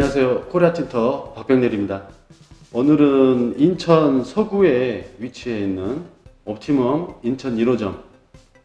안녕하세요. 코리아 틴터 박병렬입니다. 오늘은 인천 서구에 위치해 있는 옵티멈 인천 1호점을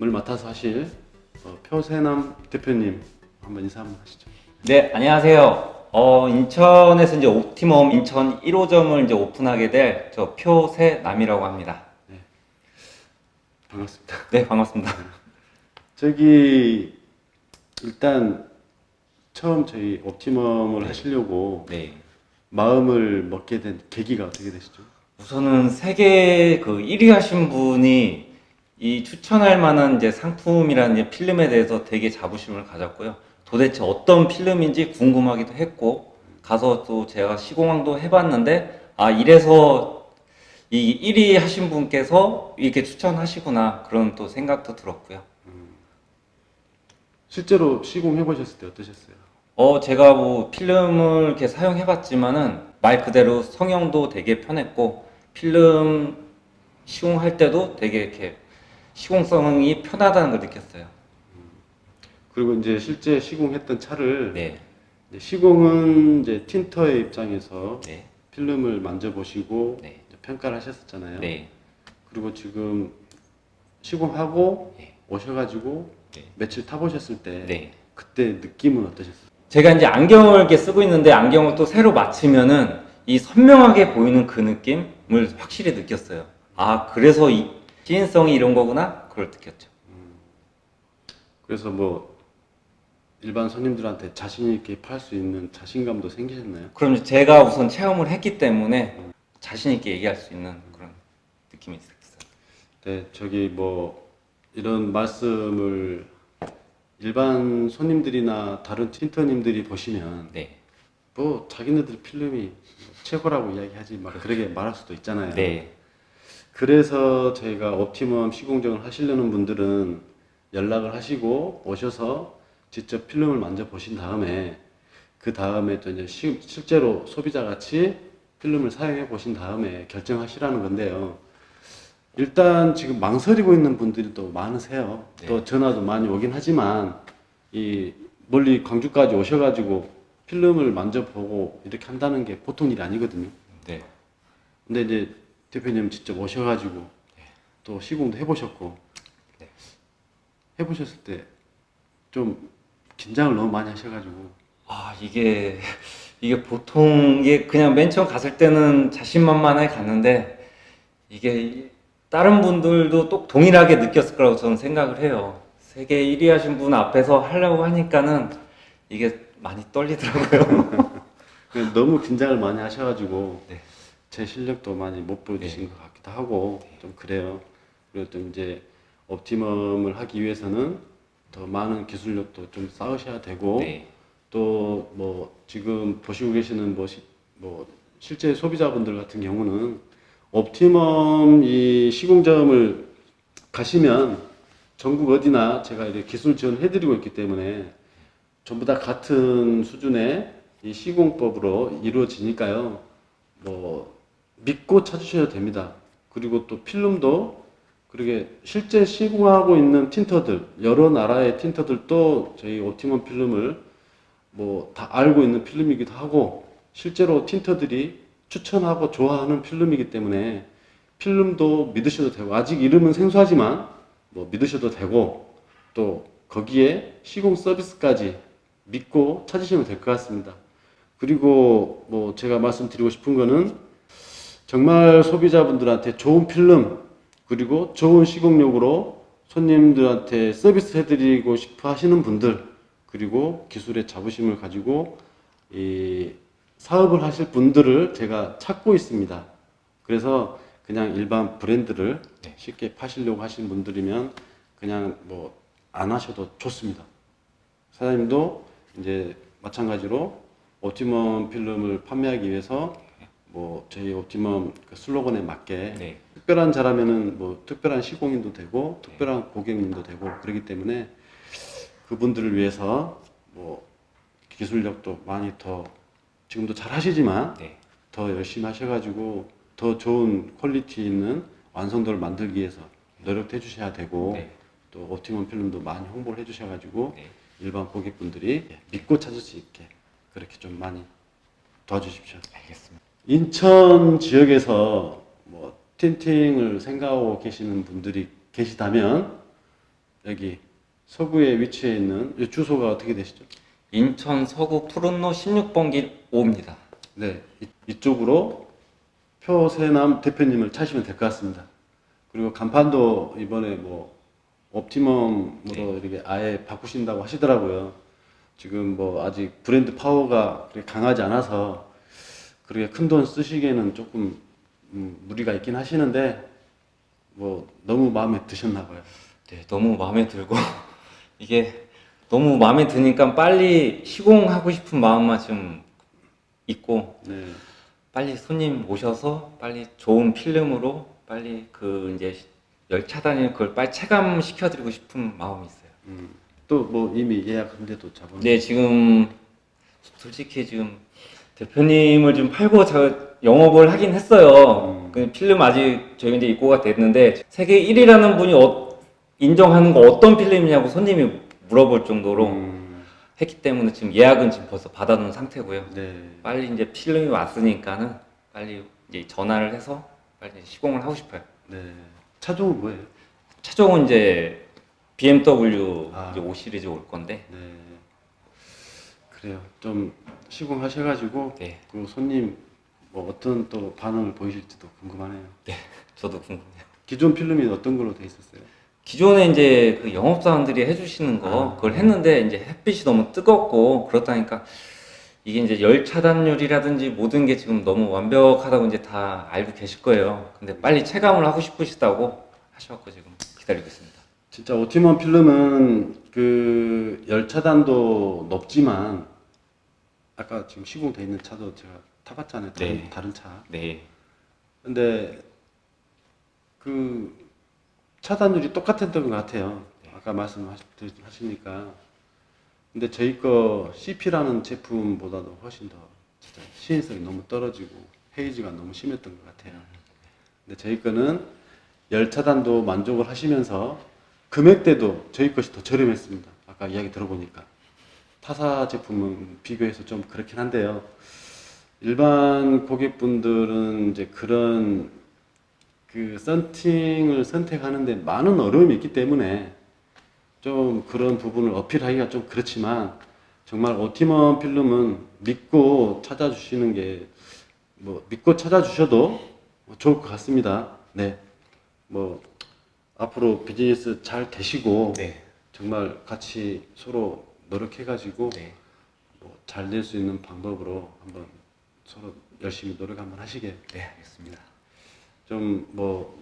맡아서 하실 어, 표세남 대표님 한번 인사 한번 하시죠. 네, 안녕하세요. 어, 인천에서 이제 옵티멈 인천 1호점을 이제 오픈하게 될 저 표세남이라고 합니다. 반갑습니다. 네, 반갑습니다. 저기 일단 처음 저희 옵티멈을 하시려고 네. 마음을 먹게 된 계기가 어떻게 되시죠? 우선은 세계 그 1위 하신 분이 이 추천할 만한 이제 상품이라는 이제 필름에 대해서 되게 자부심을 가졌고요. 도대체 어떤 필름인지 궁금하기도 했고, 가서 또 제가 시공항도 해봤는데, 아, 이래서 이 1위 하신 분께서 이렇게 추천하시구나. 그런 또 생각도 들었고요. 실제로 시공해 보셨을 때 어떠셨어요? 어, 제가 뭐 필름을 이렇게 사용해봤지만은 말 그대로 성형도 되게 편했고 필름 시공할 때도 되게 이렇게 시공성이 편하다는 걸 느꼈어요. 그리고 이제 실제 시공했던 차를 네, 이제 시공은 이제 틴터의 입장에서 네, 필름을 만져보시고 네, 이제 평가를 하셨었잖아요. 네, 그리고 지금 시공하고 네. 오셔가지고 네. 며칠 타보셨을 때 네. 그때 느낌은 어떠셨어요? 제가 이제 안경을 이렇게 쓰고 있는데 안경을 또 새로 맞추면은 이 선명하게 보이는 그 느낌을 확실히 느꼈어요. 아, 그래서 이 시인성이 이런 거구나? 그걸 느꼈죠. 그래서 뭐 일반 손님들한테 자신 있게 팔 수 있는 자신감도 생기셨나요? 그럼 제가 우선 체험을 했기 때문에 자신 있게 얘기할 수 있는 그런 느낌이 있었어요. 네, 저기 뭐 이런 말씀을 일반 손님들이나 다른 틴터님들이 보시면 네. 뭐 자기네들 필름이 최고라고 이야기하지 막 그러게 말할 수도 있잖아요. 네. 그래서 저희가 옵티멈 시공정을 하시려는 분들은 연락을 하시고 오셔서 직접 필름을 만져 보신 다음에 그 다음에 또 이제 시- 실제로 소비자 같이 필름을 사용해 보신 다음에 결정하시라는 건데요. 일단 지금 망설이고 있는 분들이 또 많으세요. 네. 또 전화도 많이 오긴 하지만 이 멀리 광주까지 오셔가지고 필름을 만져보고 이렇게 한다는 게 보통 일이 아니거든요. 네. 근데 이제 대표님 직접 오셔가지고 또 시공도 해보셨고 네. 해보셨을 때 좀 긴장을 너무 많이 하셔가지고 아, 이게, 이게 보통, 이게 그냥 맨 처음 갔을 때는 자신만만하게 갔는데, 이게 다른 분들도 또 동일하게 느꼈을 거라고 저는 생각을 해요. 세계 1위 하신 분 앞에서 하려고 하니까는 이게 많이 떨리더라고요. 너무 긴장을 많이 하셔가지고 네. 제 실력도 많이 못 보여주신 것 같기도 하고 좀 그래요. 그리고 또 이제 옵티멈을 하기 위해서는 더 많은 기술력도 좀 쌓으셔야 되고 네. 또뭐 지금 보시고 계시는 뭐, 시- 뭐 실제 소비자분들 같은 경우는 옵티멈 이 시공점을 가시면 전국 어디나 제가 이렇게 기술 지원해드리고 있기 때문에 전부 다 같은 수준의 이 시공법으로 이루어지니까요. 뭐 믿고 찾으셔도 됩니다. 그리고 또 필름도 그러게 실제 시공하고 있는 틴터들 여러 나라의 틴터들도 저희 옵티멈 필름을 뭐 다 알고 있는 필름이기도 하고 실제로 틴터들이 추천하고 좋아하는 필름이기 때문에 필름도 믿으셔도 되고 아직 이름은 생소하지만 뭐 믿으셔도 되고 또 거기에 시공 서비스까지 믿고 찾으시면 될 것 같습니다. 그리고 뭐 제가 말씀드리고 싶은 거는 정말 소비자분들한테 좋은 필름 그리고 좋은 시공력으로 손님들한테 서비스 해드리고 싶어 하시는 분들 그리고 기술의 자부심을 가지고 이 사업을 하실 분들을 제가 찾고 있습니다. 그래서 그냥 일반 브랜드를 네. 쉽게 파시려고 하시는 분들이면 그냥 뭐 안 하셔도 좋습니다. 사장님도 이제 마찬가지로 옵티멈 필름을 판매하기 위해서 뭐 저희 옵티멈 그 슬로건에 맞게 네. 특별한 자라면은 뭐 특별한 시공인도 되고 특별한 고객님도 되고 그렇기 때문에 그분들을 위해서 뭐 기술력도 많이 더 지금도 잘 하시지만 네. 더 열심히 하셔가지고 더 좋은 퀄리티 있는 완성도를 만들기 위해서 노력해 주셔야 되고 네. 또 옵티멈 필름도 많이 홍보를 해 주셔가지고 네. 일반 고객분들이 믿고 찾을 수 있게 그렇게 좀 많이 도와주십시오. 알겠습니다. 인천 지역에서 뭐 틴팅을 생각하고 계시는 분들이 계시다면 여기 서구에 위치해 있는 이 주소가 어떻게 되시죠? 인천 서구 푸른로 16번 길 5입니다. 네, 이- 이쪽으로 표세남 대표님을 찾으시면 될 것 같습니다. 그리고 간판도 이번에 뭐 옵티멈으로 이렇게 아예 바꾸신다고 하시더라고요. 지금 뭐 아직 브랜드 파워가 그렇게 강하지 않아서 그렇게 큰 돈 쓰시기에는 조금 음, 무리가 있긴 하시는데 뭐 너무 마음에 드셨나 봐요. 네, 너무 마음에 들고 이게 너무 마음에 드니까 빨리 시공하고 싶은 마음만 좀 있고 네. 빨리 손님 오셔서 빨리 좋은 필름으로 빨리 그 이제 열 차단일 그걸 빨리 체감 시켜드리고 싶은 마음이 있어요. 음, 또뭐 이미 예약한 데도 잡은. 네, 지금 솔직히 지금 대표님을 좀 팔고 저 영업을 하긴 했어요. 음. 그 필름 아직 저희 이제 입고가 됐는데 세계 1위라는 분이 어- 인정하는 거 어떤 필름이냐고 손님이 물어볼 정도로 음, 했기 때문에 지금 예약은 지금 벌써 받아놓은 상태고요. 네. 빨리 이제 필름이 왔으니까는 빨리 이제 전화를 해서 빨리 시공을 하고 싶어요. 네. 차종은 뭐예요? 최종은 이제 BMW 아. 이제 5 시리즈 올 건데 네. 그래요. 좀 시공하셔가지고 네, 그 손님 뭐 어떤 또 반응을 보이실지도 궁금하네요. 저도 궁금해요. 기존 필름이 어떤 걸로 돼 있었어요? 기존에 이제 그 영업사원들이 해주시는 거 아. 그걸 했는데 이제 햇빛이 너무 뜨겁고 그렇다니까 이게 이제 열 차단율이라든지 모든 게 지금 너무 완벽하다고 이제 다 알고 계실 거예요. 근데 빨리 체감을 하고 싶으시다고 하셔갖고 지금 기다리고 있습니다. 진짜 오티먼 필름은 그 열차단도 높지만 아까 지금 시공돼 있는 차도 제가 타봤잖아요. 다른, 네. 다른 차. 네, 근데 그 차단율이 똑같았던 것 같아요. 아까 말씀하시니까. 근데 저희 거 CP라는 제품보다도 훨씬 더 진짜 시인성이 너무 떨어지고 헤이즈가 너무 심했던 것 같아요. 근데 저희 거는 열 차단도 만족을 하시면서 금액대도 저희 것이 더 저렴했습니다. 아까 이야기 들어보니까 타사 제품은 비교해서 좀 그렇긴 한데요. 일반 고객분들은 이제 그런 그 썬팅을 선택하는데 많은 어려움이 있기 때문에 좀 그런 부분을 어필하기가 좀 그렇지만 정말 오티먼 필름은 믿고 찾아주시는 게 뭐 믿고 찾아주셔도 좋을 것 같습니다. 네, 뭐 앞으로 비즈니스 잘 되시고 네, 정말 같이 서로 노력해가지고 네, 뭐 잘 될 수 있는 방법으로 한번 서로 열심히 노력 한번 하시게 네, 알겠습니다. 좀 뭐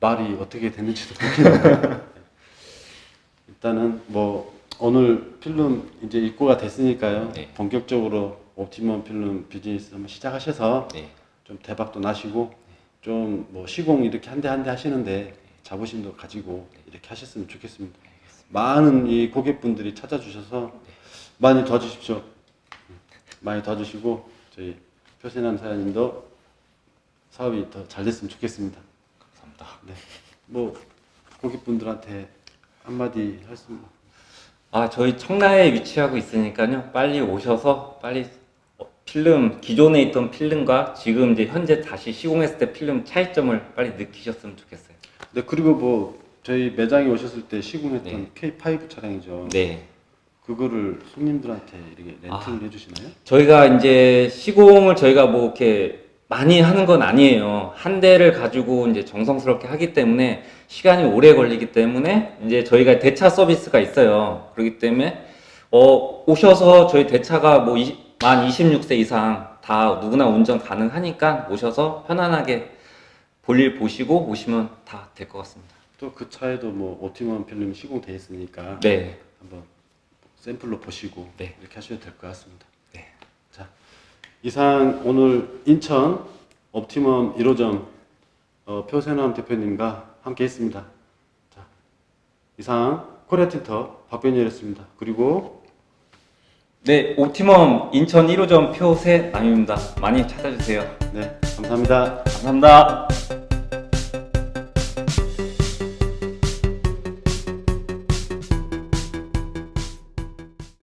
말이 어떻게 됐는지도 모르겠는데. 일단은 뭐 오늘 필름 이제 입고가 됐으니까요. 네. 본격적으로 옵티멈 필름 비즈니스 한번 시작하셔서 네, 좀 대박도 나시고 좀 뭐 시공 이렇게 한 대 한 대 하시는데 자부심도 가지고 이렇게 하셨으면 좋겠습니다. 많은 이 고객분들이 찾아주셔서 많이 도와주십시오. 많이 도와주시고 저희 표세남 사장님도 사업이 더 잘 됐으면 좋겠습니다. 감사합니다. 네. 뭐 고객분들한테 한마디 할 수 아, 저희 청라에 위치하고 있으니까요. 빨리 오셔서 빨리 어, 필름 기존에 있던 필름과 지금 이제 현재 다시 시공했을 때 필름 차이점을 빨리 느끼셨으면 좋겠어요. 네 그리고 뭐 저희 매장에 오셨을 때 시공했던 네. K5 차량이죠. 네. 그거를 손님들한테 이렇게 렌트를 아. 해주시나요? 저희가 이제 시공을 저희가 뭐 이렇게 많이 하는 건 아니에요. 한 대를 가지고 이제 정성스럽게 하기 때문에 시간이 오래 걸리기 때문에 이제 저희가 대차 서비스가 있어요. 그렇기 때문에 어 오셔서 저희 대차가 뭐만 26세 이상 다 누구나 운전 가능하니까 오셔서 편안하게 볼일 보시고 오시면 다 될 것 같습니다. 또 그 차에도 뭐 오티먼 필름 시공돼 있으니까 네. 한번 샘플로 보시고 네. 이렇게 하셔도 될 것 같습니다. 이상 오늘 인천 옵티멈 1호점 어, 표세남 대표님과 함께 했습니다. 자, 이상 코리아 틴터 박변이었습니다. 그리고 네, 옵티멈 인천 1호점 표세 남입니다. 많이 찾아주세요. 네, 감사합니다. 감사합니다.